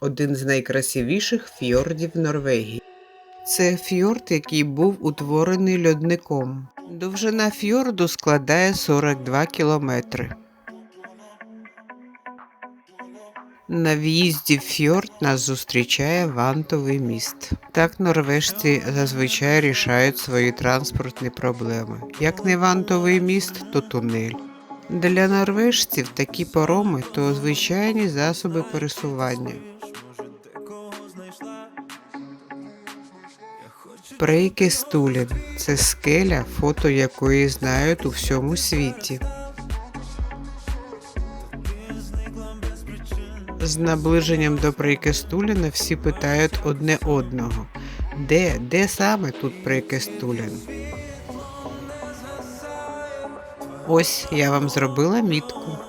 один з найкрасивіших фьордів Норвегії. Це фьорд, який був утворений льодником. Довжина фьорду складає 42 кілометри. На в'їзді в фьорд нас зустрічає вантовий міст. Так норвежці зазвичай рішають свої транспортні проблеми. Як не вантовий міст, то тунель. Для норвежців такі пароми то звичайні засоби пересування. Прейкестулін це скеля, фото якої знають у всьому світі. З наближенням до Прейкестуліна всі питають одне одного. Де, де саме тут Прейкестулін? Ось я вам зробила мітку.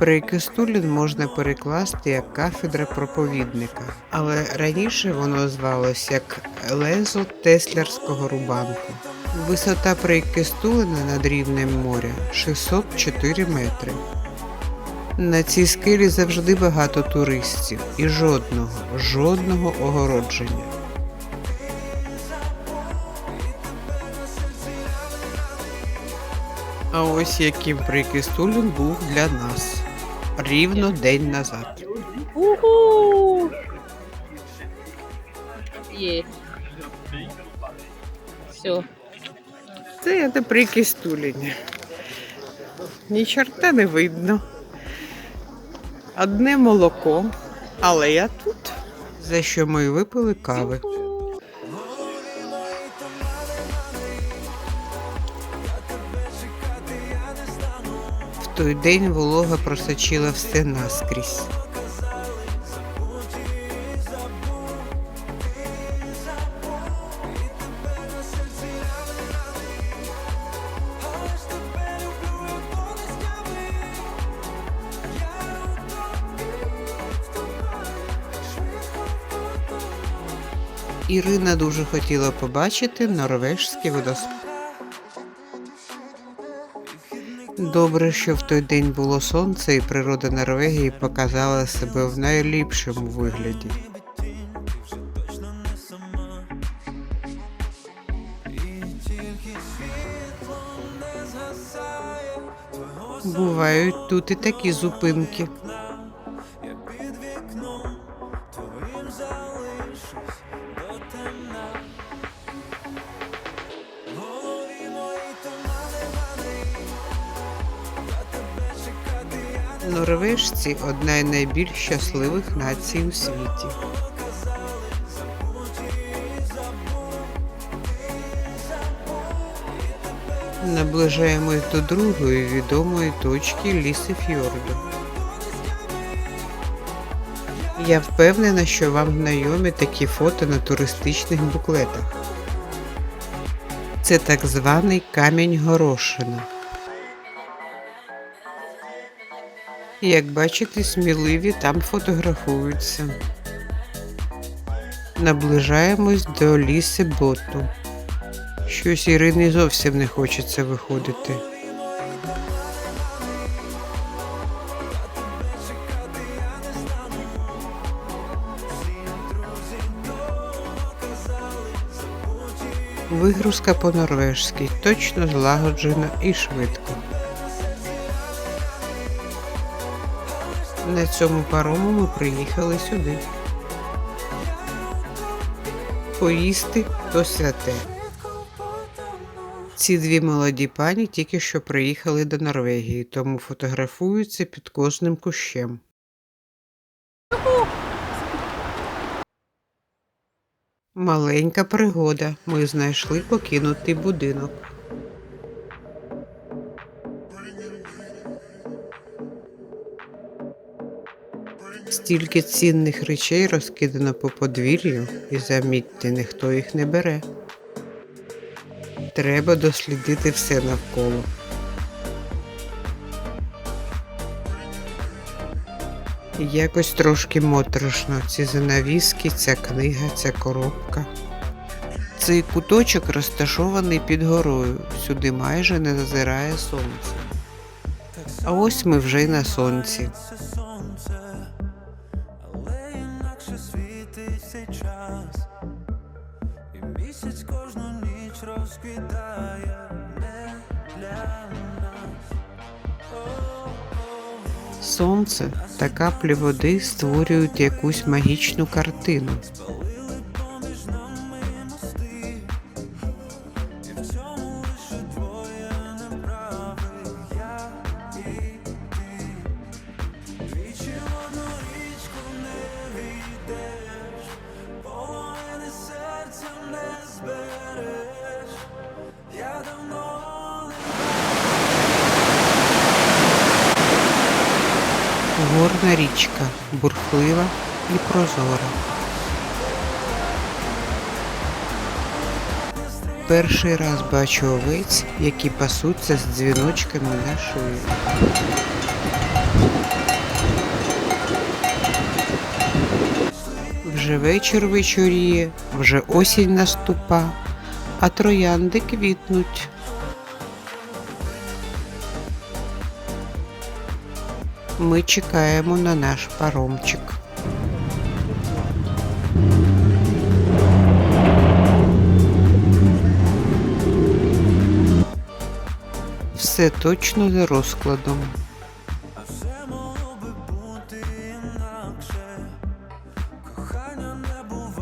Прейкестулін можна перекласти як кафедра проповідника, але раніше воно звалося як лезо теслярського рубанку. Висота Прейкестулина над рівнем моря 604 метри. На цій скелі завжди багато туристів і жодного, жодного огородження. А ось яким Прикистулін був для нас рівно день назад. Уху! Есть. Все. Це я на Прикистуліні. Ні чорта не видно. Одне молоко, але я тут. За що ми випили кави. Той день волога просочила все наскрізь. Ірина дуже хотіла побачити норвежський водоспад. Добре, що в той день було сонце, і природа Норвегії показала себе в найліпшому вигляді. Бувають тут і такі зупинки. Норвежці одна із найбільш щасливих націй у світі. Наближаємось до другої відомої точки Лісифьорду. Я впевнена, що вам знайомі такі фото на туристичних буклетах. Це так званий камінь горошина. Як бачите, сміливі там фотографуються. Наближаємось до ліси боту. Щось Ірині зовсім не хочеться виходити. Вигрузка по-норвежськи, точно злагоджена і швидко. На цьому парому ми приїхали сюди. Поїсти то святе. Ці дві молоді пані тільки що приїхали до Норвегії, тому фотографуються під кожним кущем. Маленька пригода. Ми знайшли покинутий будинок. Стільки цінних речей розкидано по подвір'ю, і замітьте, ніхто їх не бере. Треба дослідити все навколо. Якось трошки моторошно. Ці занавіски, ця книга, ця коробка. Цей куточок розташований під горою. Сюди майже не зазирає сонце. А ось ми вже й на сонці. Ніч розквітає не для нас. Сонце та каплі води створюють якусь магічну картину. Горна річка, бурхлива і прозора. Перший раз бачу овець, які пасуться з дзвіночками на шиї. Вже вечір вечоріє, вже осінь наступа, а троянди квітнуть. Ми чекаємо на наш паромчик. Все точно за розкладом.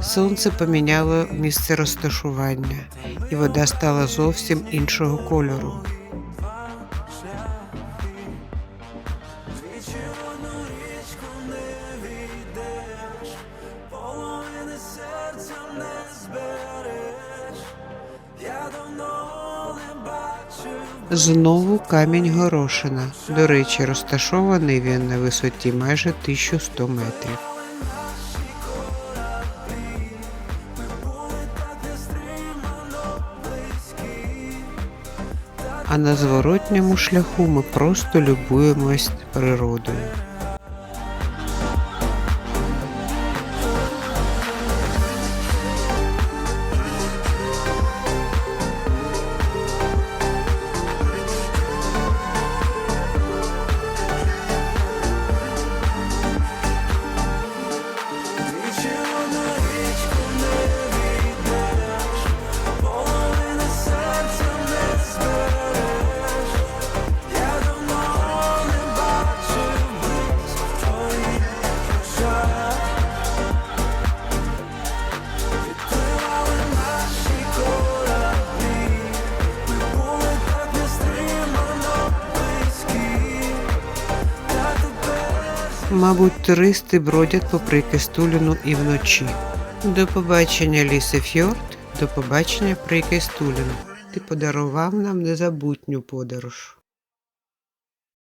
Сонце поміняло місце розташування, і вода стала зовсім іншого кольору. Знову камінь горошина. До речі, розташований він на висоті майже 1100 метрів. А на зворотньому шляху ми просто любуємось природою. Мабуть, туристи бродять попри Кистуліну і вночі. До побачення, Лісе Фьорд, до побачення при Кистуліну. Ти подарував нам незабутню подорож.